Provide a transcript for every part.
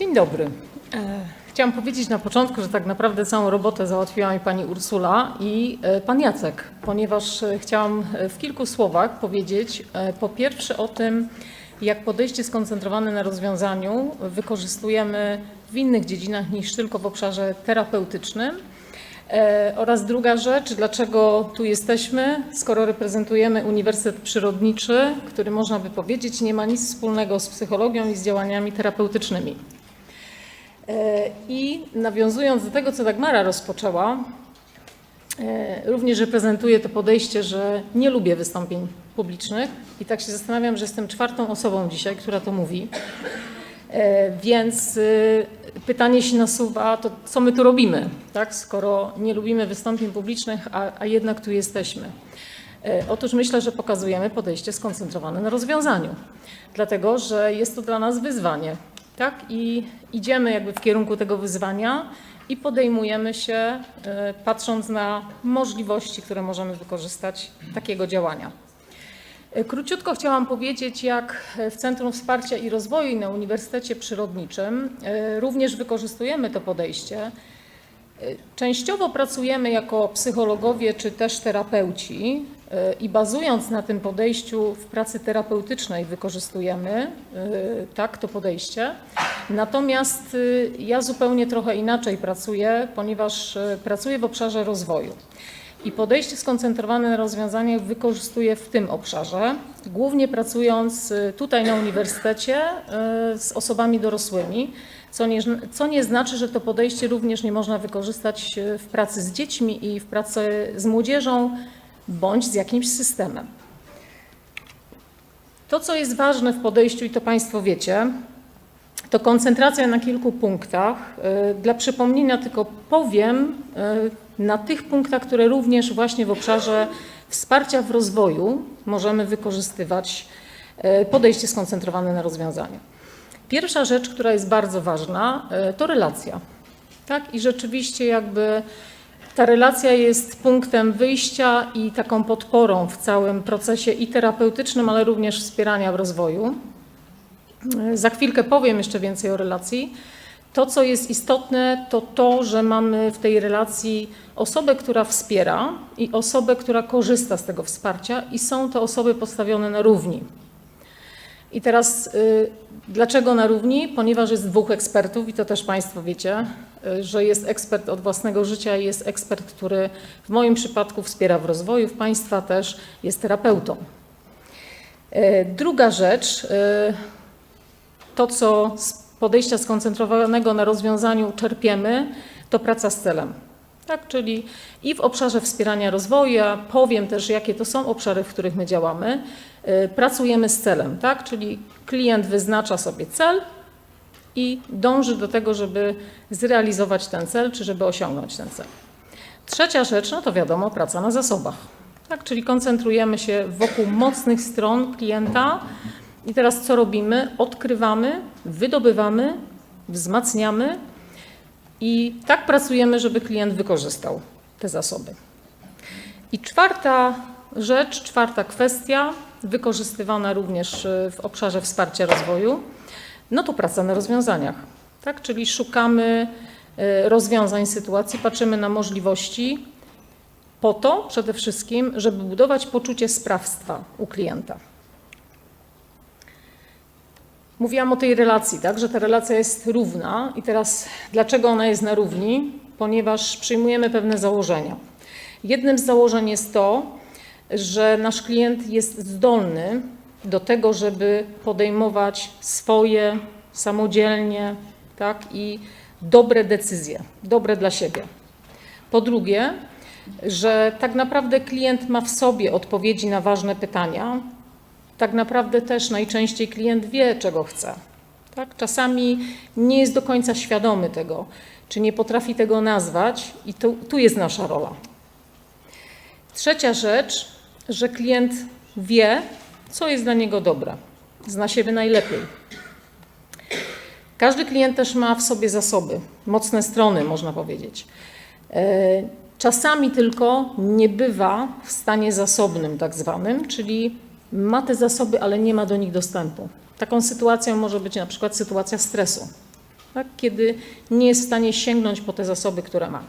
Dzień dobry. E, Chciałam powiedzieć na początku, że tak naprawdę całą robotę załatwiła mi pani Ursula i e, pan Jacek, ponieważ e, chciałam w kilku słowach powiedzieć po pierwsze o tym, jak podejście skoncentrowane na rozwiązaniu wykorzystujemy w innych dziedzinach niż tylko w obszarze terapeutycznym. Oraz druga rzecz, dlaczego tu jesteśmy, skoro reprezentujemy Uniwersytet Przyrodniczy, który można by powiedzieć nie ma nic wspólnego z psychologią i z działaniami terapeutycznymi. E, I nawiązując do tego, co Dagmara rozpoczęła, e, również reprezentuję to podejście, że nie lubię wystąpień publicznych i tak się zastanawiam, że jestem czwartą osobą dzisiaj, która to mówi. E, Więc y, pytanie się nasuwa, to co my tu robimy, tak? skoro nie lubimy wystąpień publicznych, a, a jednak tu jesteśmy. Otóż myślę, że pokazujemy podejście skoncentrowane na rozwiązaniu, dlatego że jest to dla nas wyzwanie. Tak? I idziemy jakby w kierunku tego wyzwania i podejmujemy się, e, patrząc na możliwości, które możemy wykorzystać takiego działania. E, Króciutko chciałam powiedzieć, jak w Centrum Wsparcia i Rozwoju na Uniwersytecie Przyrodniczym e, również wykorzystujemy to podejście. Częściowo pracujemy jako psychologowie czy też terapeuci i bazując na tym podejściu w pracy terapeutycznej wykorzystujemy e, tak to podejście. Natomiast e, ja zupełnie trochę inaczej pracuję, ponieważ e, pracuję w obszarze rozwoju. I podejście skoncentrowane na rozwiązaniach wykorzystuję w tym obszarze, głównie pracując y, tutaj na uniwersytecie y, z osobami dorosłymi, co nie, co nie znaczy, że to podejście również nie można wykorzystać y, w pracy z dziećmi i w pracy z młodzieżą bądź z jakimś systemem. To, co jest ważne w podejściu, i to Państwo wiecie, to koncentracja na kilku punktach. Y, Dla przypomnienia tylko powiem y, na tych punktach, które również właśnie w obszarze wsparcia w rozwoju możemy wykorzystywać y, podejście skoncentrowane na rozwiązania. Pierwsza rzecz, która jest bardzo ważna, to relacja. Tak? I rzeczywiście jakby ta relacja jest punktem wyjścia i taką podporą w całym procesie i terapeutycznym, ale również wspierania w rozwoju. Za chwilkę powiem jeszcze więcej o relacji. To, co jest istotne, to to, że mamy w tej relacji osobę, która wspiera i osobę, która korzysta z tego wsparcia, i są to osoby postawione na równi. I teraz y, dlaczego na równi? Ponieważ jest dwóch ekspertów, i to też Państwo wiecie, y, że jest ekspert od własnego życia i jest ekspert, który w moim przypadku wspiera w rozwoju, w Państwa też jest terapeutą. Y, Druga rzecz, y, to, co z podejścia skoncentrowanego na rozwiązaniu czerpiemy, to praca z celem. Tak, czyli i w obszarze wspierania rozwoju, ja powiem też, jakie to są obszary, w których my działamy, pracujemy z celem, tak, czyli klient wyznacza sobie cel i dąży do tego, żeby zrealizować ten cel, czy żeby osiągnąć ten cel. Trzecia rzecz, no to wiadomo, praca na zasobach. Tak, czyli koncentrujemy się wokół mocnych stron klienta, i teraz co robimy? Odkrywamy, wydobywamy, wzmacniamy i tak pracujemy, żeby klient wykorzystał te zasoby. I czwarta rzecz, czwarta kwestia, wykorzystywana również y, w obszarze wsparcia rozwoju, no to praca na rozwiązaniach. Tak? Czyli szukamy y, rozwiązań sytuacji, patrzymy na możliwości po to przede wszystkim, żeby budować poczucie sprawstwa u klienta. Mówiłam o tej relacji, tak, że ta relacja jest równa i teraz dlaczego ona jest na równi? Ponieważ przyjmujemy pewne założenia. Jednym z założeń jest to, że nasz klient jest zdolny do tego, żeby podejmować swoje samodzielnie tak, i dobre decyzje, dobre dla siebie. Po drugie, że tak naprawdę klient ma w sobie odpowiedzi na ważne pytania, tak naprawdę też najczęściej klient wie, czego chce. Tak? Czasami nie jest do końca świadomy tego, czy nie potrafi tego nazwać, i tu, tu jest nasza rola. Trzecia rzecz, że klient wie, co jest dla niego dobre, zna siebie najlepiej. Każdy klient też ma w sobie zasoby, mocne strony, można powiedzieć. E, Czasami tylko nie bywa w stanie zasobnym, tak zwanym, czyli ma te zasoby, ale nie ma do nich dostępu. Taką sytuacją może być na przykład sytuacja stresu. tak? kiedy nie jest w stanie sięgnąć po te zasoby, które ma.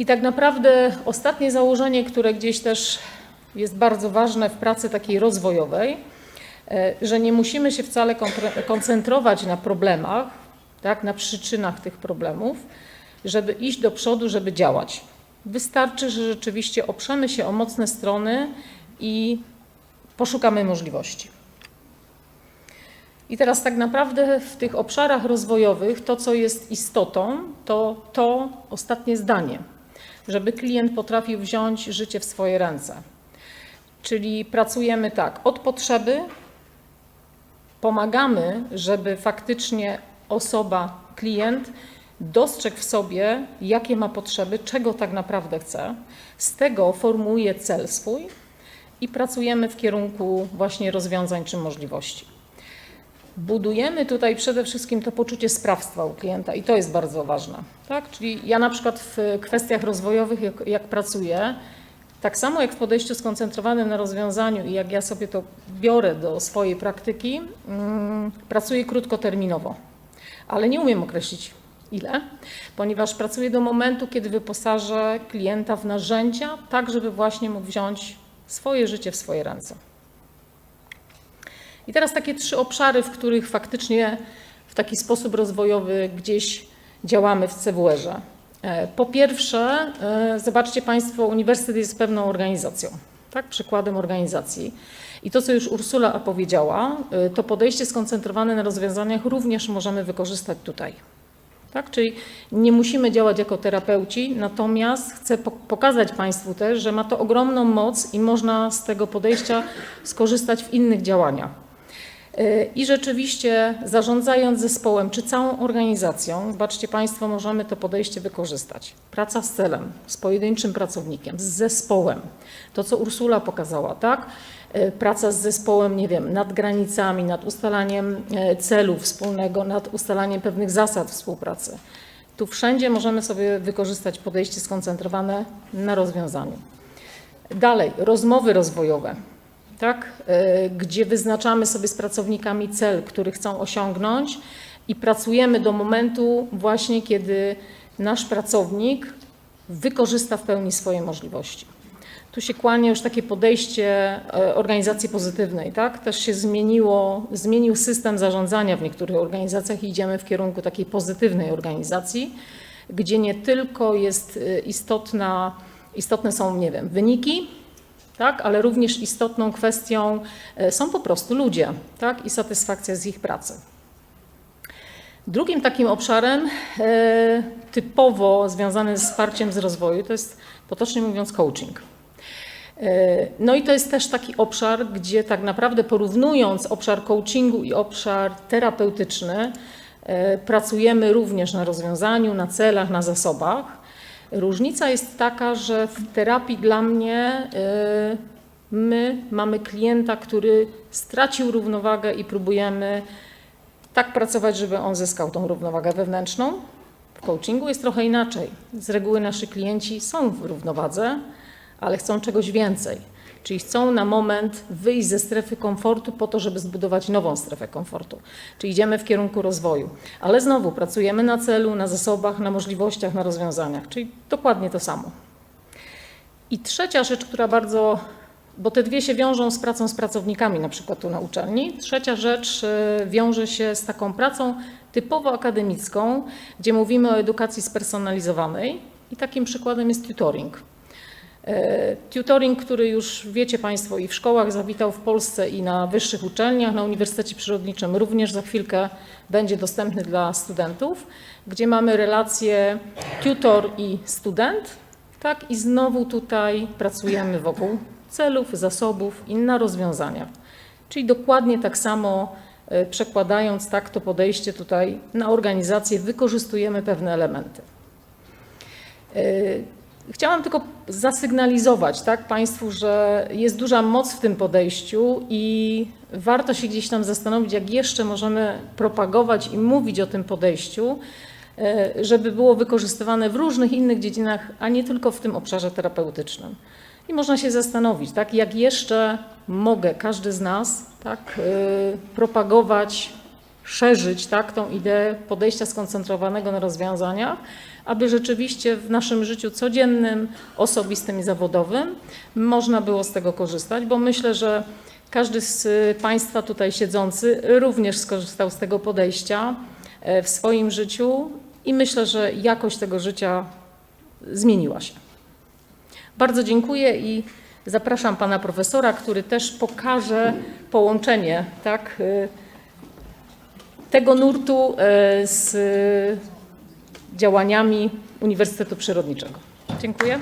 I tak naprawdę ostatnie założenie, które gdzieś też jest bardzo ważne w pracy takiej rozwojowej, e, że nie musimy się wcale koncentrować na problemach, tak, na przyczynach tych problemów, żeby iść do przodu, żeby działać. Wystarczy, że rzeczywiście oprzemy się o mocne strony i poszukamy możliwości. I teraz tak naprawdę w tych obszarach rozwojowych to, co jest istotą, to to ostatnie zdanie, żeby klient potrafił wziąć życie w swoje ręce. Czyli pracujemy tak, od potrzeby pomagamy, żeby faktycznie osoba, klient dostrzegł w sobie, jakie ma potrzeby, czego tak naprawdę chce. Z tego formułuje cel swój i pracujemy w kierunku właśnie rozwiązań czy możliwości. Budujemy tutaj przede wszystkim to poczucie sprawstwa u klienta i to jest bardzo ważne. Tak? Czyli ja na przykład w kwestiach rozwojowych, jak, jak pracuję, tak samo jak w podejściu skoncentrowanym na rozwiązaniu i jak ja sobie to biorę do swojej praktyki, mm, pracuję krótkoterminowo, ale nie umiem określić ile, ponieważ pracuję do momentu, kiedy wyposażę klienta w narzędzia, tak żeby właśnie mógł wziąć swoje życie w swoje ręce. I teraz takie trzy obszary, w których faktycznie w taki sposób rozwojowy gdzieś działamy w CWR-ze. E, Po pierwsze, e, zobaczcie Państwo, uniwersytet jest pewną organizacją, tak? przykładem organizacji. I to, co już Ursula powiedziała, e, to podejście skoncentrowane na rozwiązaniach również możemy wykorzystać tutaj. Tak? Czyli nie musimy działać jako terapeuci, natomiast chcę po- pokazać Państwu też, że ma to ogromną moc i można z tego podejścia skorzystać w innych działaniach. Y, I rzeczywiście zarządzając zespołem czy całą organizacją, zobaczcie Państwo, możemy to podejście wykorzystać. Praca z celem, z pojedynczym pracownikiem, z zespołem. To, co Ursula pokazała, tak? Y, Praca z zespołem, nie wiem, nad granicami, nad ustalaniem e, celu wspólnego, nad ustalaniem pewnych zasad współpracy. Tu wszędzie możemy sobie wykorzystać podejście skoncentrowane na rozwiązaniu. Dalej, rozmowy rozwojowe tak? y, gdzie wyznaczamy sobie z pracownikami cel, który chcą osiągnąć i pracujemy do momentu właśnie, kiedy nasz pracownik wykorzysta w pełni swoje możliwości. Tu się kłania już takie podejście e, organizacji pozytywnej, tak? Też się zmieniło, zmienił system zarządzania w niektórych organizacjach i idziemy w kierunku takiej pozytywnej organizacji, gdzie nie tylko jest y, istotna, istotne są, nie wiem, wyniki, tak? ale również istotną kwestią e, są po prostu ludzie tak? i satysfakcja z ich pracy. Drugim takim obszarem e, typowo związanym z wsparciem z rozwoju to jest potocznie mówiąc coaching. E, No i to jest też taki obszar, gdzie tak naprawdę porównując obszar coachingu i obszar terapeutyczny, pracujemy również na rozwiązaniu, na celach, na zasobach. Różnica jest taka, że w terapii dla mnie y, my mamy klienta, który stracił równowagę i próbujemy tak pracować, żeby on zyskał tą równowagę wewnętrzną. W coachingu jest trochę inaczej. Z reguły nasi klienci są w równowadze, ale chcą czegoś więcej. Czyli chcą na moment wyjść ze strefy komfortu po to, żeby zbudować nową strefę komfortu. Czyli idziemy w kierunku rozwoju. Ale znowu pracujemy na celu, na zasobach, na możliwościach, na rozwiązaniach. Czyli dokładnie to samo. I trzecia rzecz, która bardzo, bo te dwie się wiążą z pracą z pracownikami, na przykład tu na uczelni. Trzecia rzecz y, wiąże się z taką pracą typowo akademicką, gdzie mówimy o edukacji spersonalizowanej i takim przykładem jest tutoring. E, Tutoring, który już wiecie Państwo i w szkołach zawitał w Polsce i na wyższych uczelniach, na Uniwersytecie Przyrodniczym również za chwilkę będzie dostępny dla studentów, gdzie mamy relację tutor i student, tak i znowu tutaj pracujemy wokół celów, zasobów i na rozwiązaniach. Czyli dokładnie tak samo e, przekładając tak to podejście tutaj na organizację, wykorzystujemy pewne elementy. Chciałam tylko zasygnalizować tak, Państwu, że jest duża moc w tym podejściu i warto się gdzieś tam zastanowić, jak jeszcze możemy propagować i mówić o tym podejściu, e, żeby było wykorzystywane w różnych innych dziedzinach, a nie tylko w tym obszarze terapeutycznym. I można się zastanowić, tak, jak jeszcze mogę, każdy z nas, tak, e, propagować szerzyć tak, tą ideę podejścia skoncentrowanego na rozwiązaniach, aby rzeczywiście w naszym życiu codziennym, osobistym i zawodowym można było z tego korzystać, bo myślę, że każdy z Państwa tutaj siedzący również skorzystał z tego podejścia e, w swoim życiu i myślę, że jakość tego życia zmieniła się. Bardzo dziękuję i zapraszam pana profesora, który też pokaże połączenie tak, y, tego nurtu y, z działaniami Uniwersytetu Przyrodniczego. Dziękuję.